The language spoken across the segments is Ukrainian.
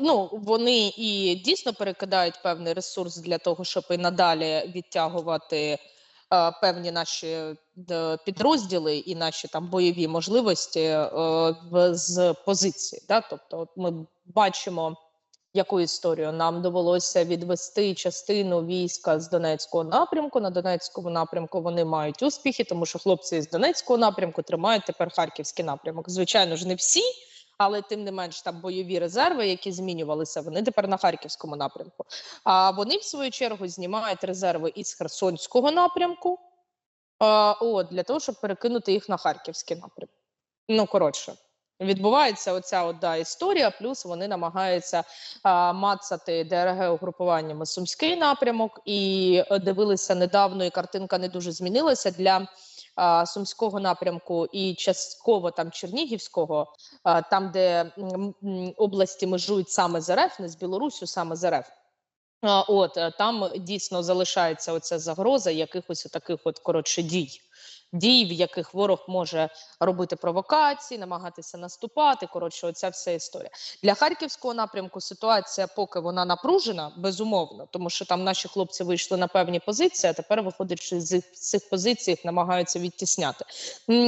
ну вони і дійсно перекидають певний ресурс для того, щоб і надалі відтягувати е, певні наші е, підрозділи і наші там бойові можливості е, в, з позиції. Да? Тобто, ми бачимо. Яку історію нам довелося відвести частину війська з Донецького напрямку? На Донецькому напрямку вони мають успіхи, тому що хлопці з Донецького напрямку тримають тепер харківський напрямок. Звичайно ж, не всі, але тим не менш там бойові резерви, які змінювалися, вони тепер на харківському напрямку. А вони в свою чергу знімають резерви із Херсонського напрямку. От, для того, щоб перекинути їх на харківський напрямок. Ну коротше. Відбувається оця от, да, історія, плюс вони намагаються а, мацати ДРГ угрупуваннями Сумський напрямок, і е, дивилися недавно, і картинка не дуже змінилася для Сумського напрямку і частково там Чернігівського, там, де області межують саме з РФ, не з Білоруссю, саме з РФ. От е, там дійсно залишається оця загроза якихось таких от коротше дій. Дій, в яких ворог може робити провокації, намагатися наступати. Коротше, оця вся історія для харківського напрямку. Ситуація поки вона напружена, безумовно, тому що там наші хлопці вийшли на певні позиції. а Тепер виходить, з цих позицій їх намагаються відтісняти.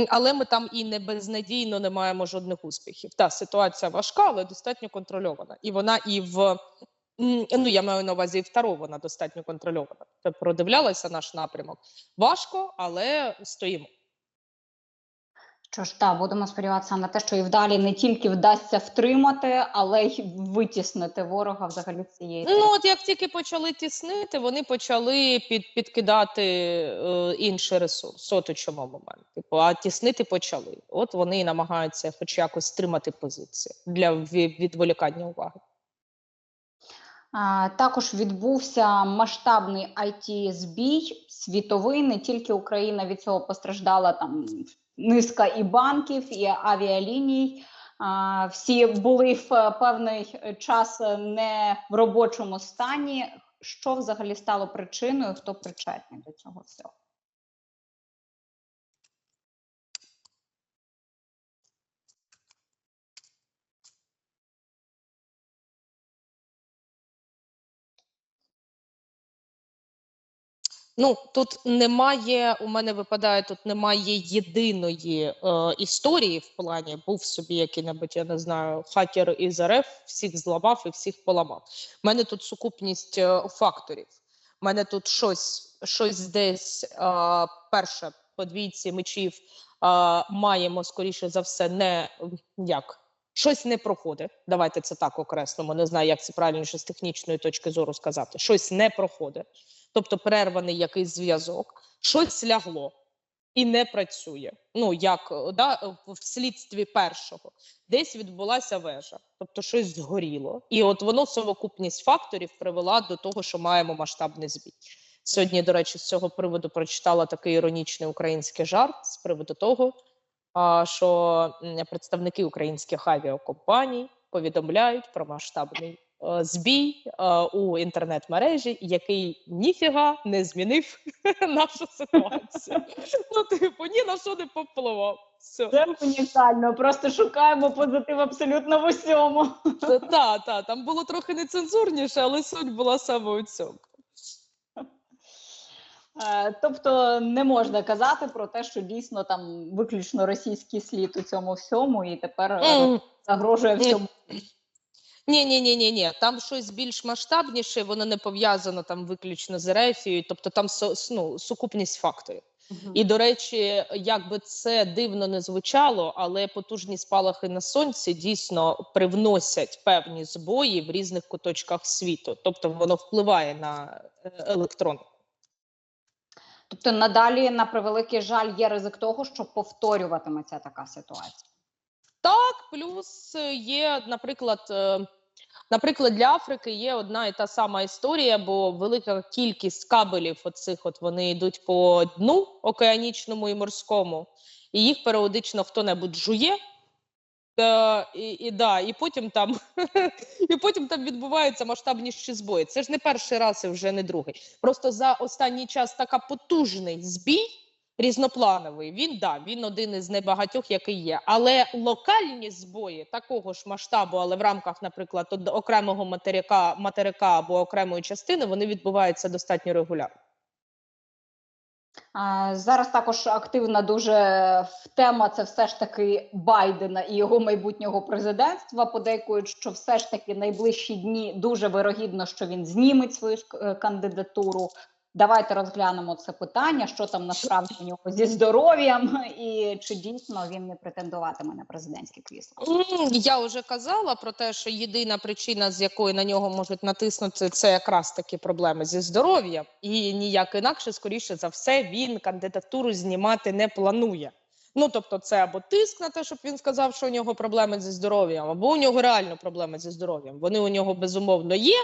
Але ми там і не безнадійно не маємо жодних успіхів. Та ситуація важка, але достатньо контрольована, і вона і в Ну, я маю на увазі і в вона достатньо контрольована. Тобто продивлялася наш напрямок. Важко, але стоїмо. Що ж, так, будемо сподіватися на те, що і вдалі не тільки вдасться втримати, але й витіснити ворога взагалі цієї. Ну, от як тільки почали тіснити, вони почали під, підкидати е, інший ресурс. От у чому момент. Типу, а тіснити почали. От вони і намагаються хоч якось стримати позиції для відволікання уваги. Також відбувся масштабний it збій світовий. Не тільки Україна від цього постраждала там низка і банків, і авіаліній. Всі були в е, певний час не в робочому стані. Що взагалі стало причиною? Хто причетний до цього всього? Ну тут немає. У мене випадає тут немає єдиної е, історії в плані. Був собі який-небудь, я не знаю, хакер із РФ, всіх зламав і всіх поламав. У мене тут сукупність е, факторів. У мене тут щось, щось десь е, перше по двійці мечів е, маємо скоріше за все, не як. Щось не проходить. Давайте це так окреслимо. Не знаю, як це правильніше з технічної точки зору сказати. Щось не проходить тобто перерваний якийсь зв'язок, щось лягло і не працює. Ну як е, да, е, в слідстві першого десь відбулася вежа, тобто щось згоріло, і от воно совокупність факторів привела до того, що маємо масштабний збій. Сьогодні, до речі, з цього приводу прочитала такий іронічний український жарт з приводу того, що представники українських авіакомпаній повідомляють про масштабний збій е, у інтернет-мережі, який ніфіга не змінив нашу ситуацію. Ну, типу, ні на що не повпливав. Все. Це унікально. Просто шукаємо позитив абсолютно в усьому. Так, так, там було трохи нецензурніше, але суть була саме у цьому. Е, Тобто не можна казати про те, що дійсно там виключно російський слід у цьому всьому, і тепер е, загрожує всьому. Ні, ні, ні, ні, ні. Там щось більш масштабніше, воно не пов'язано там виключно з Ерефією, тобто там ну, сукупність факторів. І до речі, як би це дивно не звучало, але потужні спалахи на сонці дійсно привносять певні збої в різних куточках світу. Тобто воно впливає на е, електронику. Тобто надалі, на превеликий жаль, є ризик того, що повторюватиметься така ситуація. Так, плюс е, є, наприклад, е, наприклад, для Африки є одна і та сама історія, бо велика кількість кабелів, оцих от вони йдуть по дну океанічному і морському, і їх періодично хто-небудь жує. Е, і, і, да, і потім там і потім там відбуваються масштабніші збої. Це ж не перший раз і вже не другий. Просто за останній час така потужний збій різноплановий. Він да, він один із небагатьох, який є. Але локальні збої такого ж масштабу, але в рамках, наприклад, окремого материка, материка або окремої частини, вони відбуваються достатньо регулярно. Зараз також активна дуже тема це все ж таки Байдена і його майбутнього президентства. Подейкують, що все ж таки найближчі дні дуже вирогідно, що він зніметь свою е, кандидатуру. Давайте розглянемо це питання, що там насправді у нього зі здоров'ям, і чи дійсно він не претендуватиме на президентське крісло. Я вже казала про те, що єдина причина, з якої на нього можуть натиснути, це якраз такі проблеми зі здоров'ям, і ніяк інакше, скоріше за все, він кандидатуру знімати не планує. Ну тобто, це або тиск на те, щоб він сказав, що у нього проблеми зі здоров'ям, або у нього реально проблеми зі здоров'ям. Вони у нього безумовно є,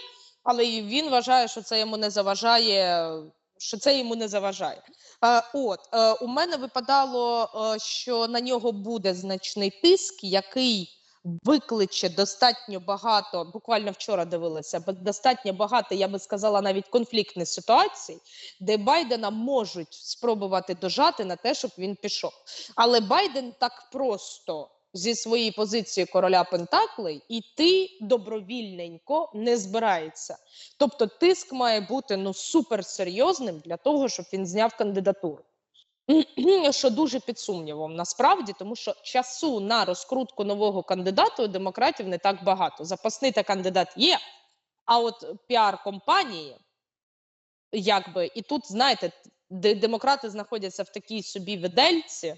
але він вважає, що це йому не заважає. Що це йому не заважає. От е, у мене випадало, е, що на нього буде значний тиск, який викличе достатньо багато. Буквально вчора дивилася, достатньо багато, я би сказала, навіть конфліктних ситуацій, де Байдена можуть спробувати дожати на те, щоб він пішов. Але Байден так просто зі своєї позиції короля Пентаклей іти добровільненько не збирається. Тобто тиск має бути ну суперсерйозним для того, щоб він зняв кандидатуру. Що дуже під сумнівом насправді, тому що часу на розкрутку нового кандидата у демократів не так багато. Запасний та кандидат є, а от піар-компанії, якби, і тут, знаєте, де демократи знаходяться в такій собі видельці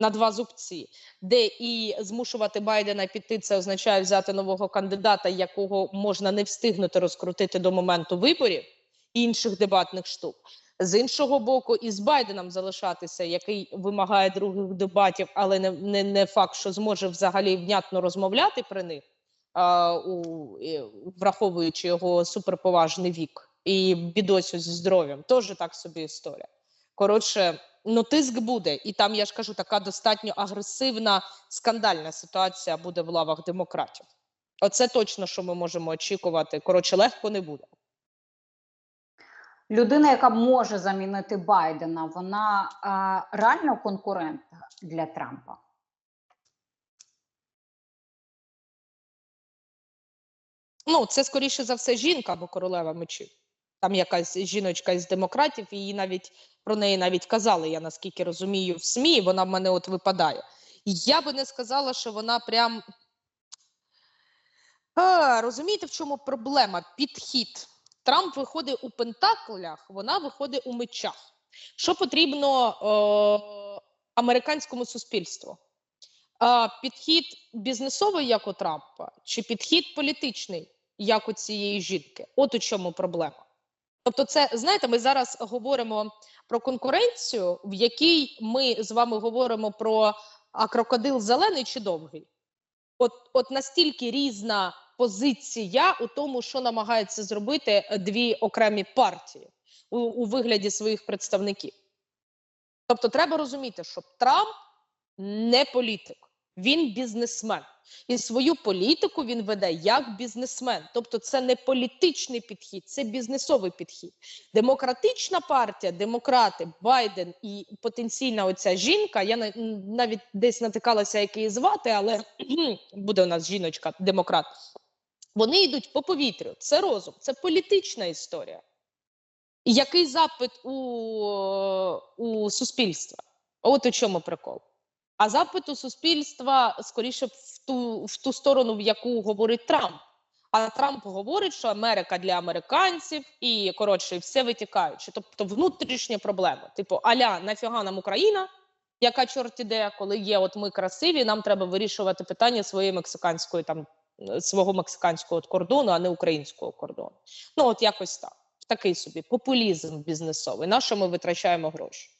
на два зубці, де і змушувати Байдена піти, це означає взяти нового кандидата, якого можна не встигнути розкрутити до моменту виборів і інших дебатних штук. З іншого боку, і з Байденом залишатися, який вимагає других дебатів, але не, не, не факт, що зможе взагалі внятно розмовляти при них, а, у, враховуючи його суперповажний вік і бідосю зі здоров'ям. Теж так собі історія. Коротше, ну тиск буде, і там я ж кажу, така достатньо агресивна скандальна ситуація буде в лавах демократів. Оце точно, що ми можемо очікувати. Коротше, легко не буде. Людина, яка може замінити Байдена, вона а, реально конкурент для Трампа. Ну, це скоріше за все жінка або королева мечів. Там якась жіночка із демократів, її навіть про неї навіть казали, я наскільки розумію, в СМІ, вона в мене от випадає. Я би не сказала, що вона прям. А, розумієте, в чому проблема? Підхід. Трамп виходить у пентаклях, вона виходить у мечах. Що потрібно е, американському суспільству? Е, підхід бізнесовий, як у Трампа, чи підхід політичний, як у цієї жінки? От у чому проблема. Тобто, це знаєте, ми зараз говоримо про конкуренцію, в якій ми з вами говоримо про а крокодил зелений чи довгий. От, от настільки різна позиція у тому, що намагаються зробити дві окремі партії у, у вигляді своїх представників. Тобто, треба розуміти, що Трамп не політик, він бізнесмен. І свою політику він веде як бізнесмен. Тобто, це не політичний підхід, це бізнесовий підхід. Демократична партія, демократи, Байден і потенційна оця жінка. Я навіть десь натикалася, як її звати, але буде у нас жіночка, демократ. Вони йдуть по повітрю. Це розум, це політична історія. Який запит у, у суспільства? От у чому прикол. А запит у суспільства скоріше в ту, в ту сторону, в яку говорить Трамп. А Трамп говорить, що Америка для американців і коротше, все витікаючи. Тобто внутрішня проблема. Типу, аля нафіга нам Україна, яка чорт іде, коли є, от ми красиві, нам треба вирішувати питання своєї мексиканської там свого мексиканського кордону, а не українського кордону. Ну от якось так. Такий собі популізм бізнесовий. На що ми витрачаємо гроші?